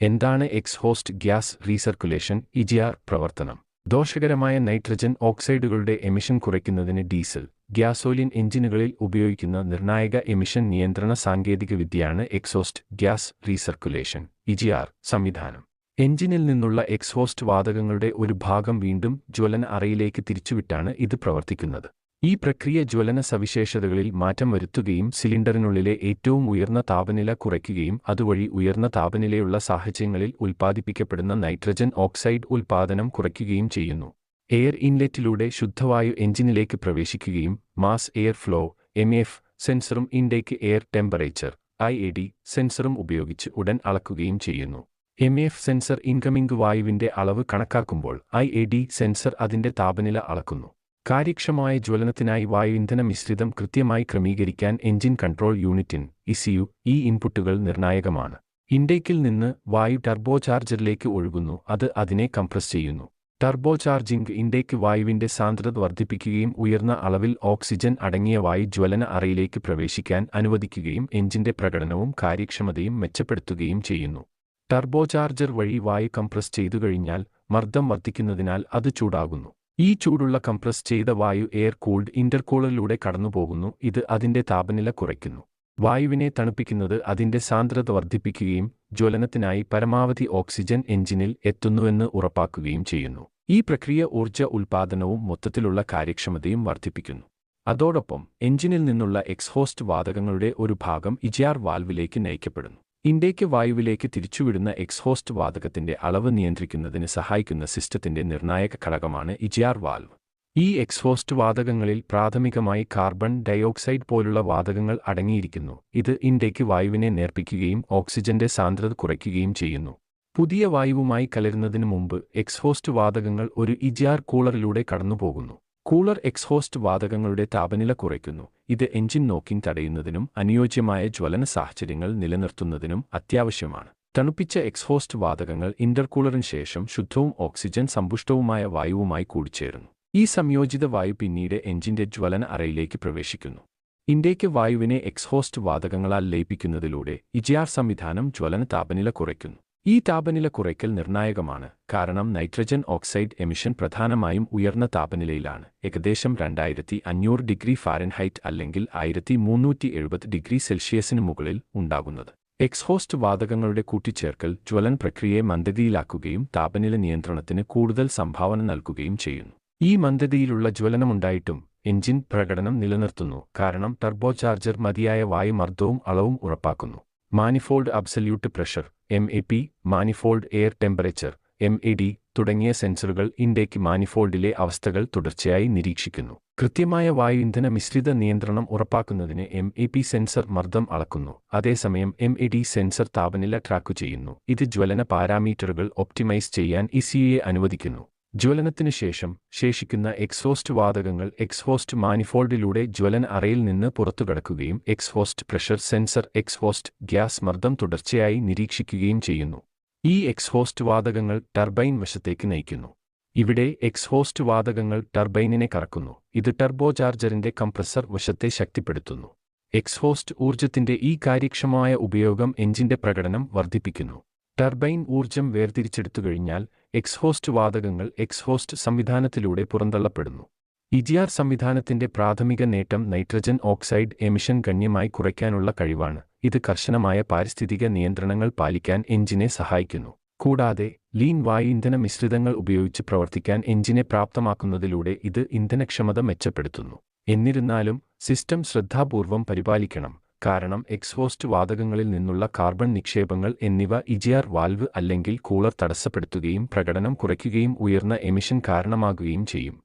എന്താണ് exhaust gas recirculation EGR പ്രവർത്തനം? ദോഷകരമായ നൈട്രജൻ ഓക്സൈഡുകളുടെ എമിഷൻ കുറയ്ക്കുന്നതിന് ഡീസൽ. ഗ്യാസോലിൻ എഞ്ചിനുകളിൽ ഉപയോഗിക്കുന്ന നിർണായക എമിഷൻ നിയന്ത്രണ സാങ്കേതികവിദ്യയാണ് എക്സോസ്റ്റ് ഗ്യാസ് റീസർക്കുലേഷൻ ഇജിആർ സംവിധാനം. എഞ്ചിനിൽ നിന്നുള്ള എക്സ്ഹോസ്റ്റ് വാതകങ്ങളുടെ ഒരു ഭാഗം വീണ്ടും ജ്വലന അറയിലേക്ക് തിരിച്ചുവിട്ടാണ് ഇത് പ്രവർത്തിക്കുന്നത്. ഈ പ്രക്രിയ ജ്വലന സവിശേഷതകളിൽ മാറ്റം വരുത്തുകയും സിലിണ്ടറിനുള്ളിലെ ഏറ്റവും ഉയർന്ന താപനില കുറയ്ക്കുകയും അതുവഴി ഉയർന്ന താപനിലയുള്ള സാഹചര്യങ്ങളിൽ ഉൽപ്പാദിപ്പിക്കപ്പെടുന്ന നൈട്രജൻ ഓക്സൈഡ് ഉൽപ്പാദനം കുറയ്ക്കുകയും ചെയ്യുന്നു. എയർ ഇൻലെറ്റിലൂടെ ശുദ്ധവായു എഞ്ചിനിലേക്ക് പ്രവേശിക്കുകയും mass air flow M F സെൻസറും intake air temperature I A D സെൻസറും ഉപയോഗിച്ച് ഉടൻ അളക്കുകയും ചെയ്യുന്നു. എം എഫ് സെൻസർ ഇൻകമിംഗ് വായുവിന്റെ അളവ് കണക്കാക്കുമ്പോൾ ഐ എ ഡി സെൻസർ അതിന്റെ താപനില അളക്കുന്നു. കാര്യക്ഷമമായ ജ്വലനത്തിനായി വായു ഇന്ധന മിശ്രിതം കൃത്യമായി ക്രമീകരിക്കാൻ എഞ്ചിൻ കൺട്രോൾ യൂണിറ്റിൻ ഇസിയു ഈ ഇൻപുട്ടുകൾ നിർണായകമാണ്. ഇൻഡേക്കിൽ നിന്ന് വായു ടർബോചാർജറിലേക്ക് ഒഴുകുന്നു അത് അതിനെ കംപ്രസ് ചെയ്യുന്നു. ടർബോചാർജിംഗ് ഇൻടേക്ക് വായുവിന്റെ സാന്ദ്രത വർദ്ധിപ്പിക്കുകയും ഉയർന്ന അളവിൽ ഓക്സിജൻ അടങ്ങിയ വായു ജ്വലന അറയിലേക്ക് പ്രവേശിക്കാൻ അനുവദിക്കുകയും എഞ്ചിന്റെ പ്രകടനവും കാര്യക്ഷമതയും മെച്ചപ്പെടുത്തുകയും ചെയ്യുന്നു. ടർബോചാർജർ വഴി വായു കംപ്രസ് ചെയ്തുകഴിഞ്ഞാൽ മർദ്ദം വർദ്ധിക്കുന്നതിനാൽ അത് ചൂടാകുന്നു. ഈ ചൂടുള്ള കംപ്രസ് ചെയ്ത വായു എയർ കൂൾഡ് ഇന്റർകൂളറിലൂടെ കടന്നുപോകുന്നു. ഇത് അതിന്റെ താപനില കുറയ്ക്കുന്നു. വായുവിനെ തണുപ്പിക്കുന്നത് അതിന്റെ സാന്ദ്രത വർദ്ധിപ്പിക്കുകയും ജ്വലനത്തിനായി പരമാവധി ഓക്സിജൻ എഞ്ചിനിൽ എത്തുന്നുവെന്ന് ഉറപ്പാക്കുകയും ചെയ്യുന്നു. ഈ പ്രക്രിയ ഊർജ ഉൽപാദനവും മൊത്തത്തിലുള്ള കാര്യക്ഷമതയും വർദ്ധിപ്പിക്കുന്നു. അതോടൊപ്പം എഞ്ചിനിൽ നിന്നുള്ള എക്സ്ഹോസ്റ്റ് വാതകങ്ങളുടെ ഒരു ഭാഗം ഇജിയാർ വാൽവിലേക്ക് നയിക്കപ്പെടുന്നു. ഇൻഡേക്ക് വായുവിലേക്ക് തിരിച്ചുവിടുന്ന എക്സ്ഹോസ്റ്റ് വാതകത്തിന്റെ അളവ് നിയന്ത്രിക്കുന്നതിന് സഹായിക്കുന്ന സിസ്റ്റത്തിന്റെ നിർണായക ഘടകമാണ് ഇജിയാർ വാൽവ്. ഈ എക്സ്ഹോസ്റ്റ് വാതകങ്ങളിൽ പ്രാഥമികമായി കാർബൺ ഡയോക്സൈഡ് പോലുള്ള വാതകങ്ങൾ അടങ്ങിയിരിക്കുന്നു. ഇത് ഇന്ത്യയ്ക്ക് വായുവിനെ നേർപ്പിക്കുകയും ഓക്സിജന്റെ സാന്ദ്രത കുറയ്ക്കുകയും ചെയ്യുന്നു. പുതിയ വായുവുമായി കലരുന്നതിന് മുമ്പ് എക്സ്ഹോസ്റ്റ് വാതകങ്ങൾ ഒരു ഇജിയാർ കൂളറിലൂടെ കടന്നുപോകുന്നു. കൂളർ എക്സ്ഹോസ്റ്റ് വാതകങ്ങളുടെ താപനില കുറയ്ക്കുന്നു. ഇത് എഞ്ചിൻ നോക്കിംഗ് തടയുന്നതിനും അനുയോജ്യമായ ജ്വലന സാഹചര്യങ്ങൾ നിലനിർത്തുന്നതിനും അത്യാവശ്യമാണ്. തണുപ്പിച്ച എക്സ്ഹോസ്റ്റ് വാതകങ്ങൾ ഇന്റർകൂളറിന് ശേഷം ശുദ്ധവും ഓക്സിജൻ സമ്പുഷ്ടവുമായ വായുവുമായി കൂടിച്ചേരുന്നു. ഈ സംയോജിത വായു പിന്നീട് എഞ്ചിന്റെ ജ്വലന അറയിലേക്ക് പ്രവേശിക്കുന്നു. ഇന്ത്യയ്ക്ക് വായുവിനെ എക്സ്ഹോസ്റ്റ് വാതകങ്ങളാൽ ലയിപ്പിക്കുന്നതിലൂടെ ഇജിആർ സംവിധാനം ജ്വലന താപനില കുറയ്ക്കുന്നു. ഈ താപനില കുറയ്ക്കൽ നിർണായകമാണ്. കാരണം നൈട്രജൻ ഓക്സൈഡ് എമിഷൻ പ്രധാനമായും ഉയർന്ന താപനിലയിലാണ്. ഏകദേശം രണ്ടായിരത്തി അഞ്ഞൂറ് ഡിഗ്രി ഫാരൻഹൈറ്റ് അല്ലെങ്കിൽ ആയിരത്തി മുന്നൂറ്റി എഴുപത് ഡിഗ്രി സെൽഷ്യസിന് മുകളിൽ ഉണ്ടാകുന്നത്. എക്സ്ഹോസ്റ്റ് വാതകങ്ങളുടെ കൂട്ടിച്ചേർക്കൽ ജ്വലൻ പ്രക്രിയയെ മന്ദഗതിയിലാക്കുകയും താപനില നിയന്ത്രണത്തിന് കൂടുതൽ സംഭാവന നൽകുകയും ചെയ്യുന്നു. ഈ മന്ദതിയിലുള്ള ജ്വലനമുണ്ടായിട്ടും എഞ്ചിൻ പ്രകടനം നിലനിർത്തുന്നു. കാരണം ടർബോചാർജർ മതിയായ വായുമർദ്ദവും അളവും ഉറപ്പാക്കുന്നു. Manifold absolute pressure M A P manifold air temperature M A D തുടങ്ങിയ സെൻസറുകൾ ഇൻഡേക്ക് മാനിഫോൾഡിലെ അവസ്ഥകൾ തുടർച്ചയായി നിരീക്ഷിക്കുന്നു. കൃത്യമായ വായു ഇന്ധന മിശ്രിത നിയന്ത്രണം ഉറപ്പാക്കുന്നതിന് എം എ പി സെൻസർ മർദ്ദം അളക്കുന്നു. അതേസമയം എം എ ഡി സെൻസർ താപനില ട്രാക്കു ചെയ്യുന്നു. ഇത് ജ്വലന പാരാമീറ്ററുകൾ ഒപ്റ്റിമൈസ് ചെയ്യാൻ ഇസിയുയെ അനുവദിക്കുന്നു. ജ്വലനത്തിനു ശേഷം ശേഷിക്കുന്ന എക്സ്ഹോസ്റ്റ് വാതകങ്ങൾ എക്സ്ഹോസ്റ്റ് മാനിഫോൾഡിലൂടെ ജ്വലന അറയിൽ നിന്ന് പുറത്തുകടക്കുകയും exhaust pressure sensor exhaust gas മർദ്ദം തുടർച്ചയായി നിരീക്ഷിക്കുകയും ചെയ്യുന്നു. ഈ എക്സ്ഹോസ്റ്റ് വാതകങ്ങൾ ടർബൈൻ വശത്തേക്ക് നയിക്കുന്നു. ഇവിടെ എക്സ്ഹോസ്റ്റ് വാതകങ്ങൾ ടർബൈനിനെ കറക്കുന്നു. ഇത് ടർബോചാർജറിന്റെ കംപ്രസർ വശത്തെ ശക്തിപ്പെടുത്തുന്നു. എക്സ്ഹോസ്റ്റ് ഊർജത്തിന്റെ ഈ കാര്യക്ഷമമായ ഉപയോഗം എഞ്ചിന്റെ പ്രകടനം വർദ്ധിപ്പിക്കുന്നു. ടർബൈൻ ഊർജം വേർതിരിച്ചെടുത്തു കഴിഞ്ഞാൽ എക്സ്ഹോസ്റ്റ് വാതകങ്ങൾ എക്സ്ഹോസ്റ്റ് സംവിധാനത്തിലൂടെ പുറന്തള്ളപ്പെടുന്നു. ഇജിആർ സംവിധാനത്തിന്റെ പ്രാഥമിക നേട്ടം നൈട്രജൻ ഓക്സൈഡ് എമിഷൻ ഗണ്യമായി കുറയ്ക്കാനുള്ള കഴിവാണ്. ഇത് കർശനമായ പാരിസ്ഥിതിക നിയന്ത്രണങ്ങൾ പാലിക്കാൻ എഞ്ചിനെ സഹായിക്കുന്നു. കൂടാതെ ലീൻ വായു ഇന്ധന മിശ്രിതങ്ങൾ ഉപയോഗിച്ച് പ്രവർത്തിക്കാൻ എഞ്ചിനെ പ്രാപ്തമാക്കുന്നതിലൂടെ ഇത് ഇന്ധനക്ഷമത മെച്ചപ്പെടുത്തുന്നു. എന്നിരുന്നാലും സിസ്റ്റം ശ്രദ്ധാപൂർവം പരിപാലിക്കണം. കാരണം എക്സ്ഹോസ്റ്റ് വാതകങ്ങളിൽ നിന്നുള്ള കാർബൺ നിക്ഷേപങ്ങൾ എന്നിവ ഇജിആർ വാൽവ് അല്ലെങ്കിൽ കൂളർ തടസ്സപ്പെടുത്തുകയും പ്രകടനം കുറയ്ക്കുകയും ഉയർന്ന എമിഷൻ കാരണമാകുകയും ചെയ്യും.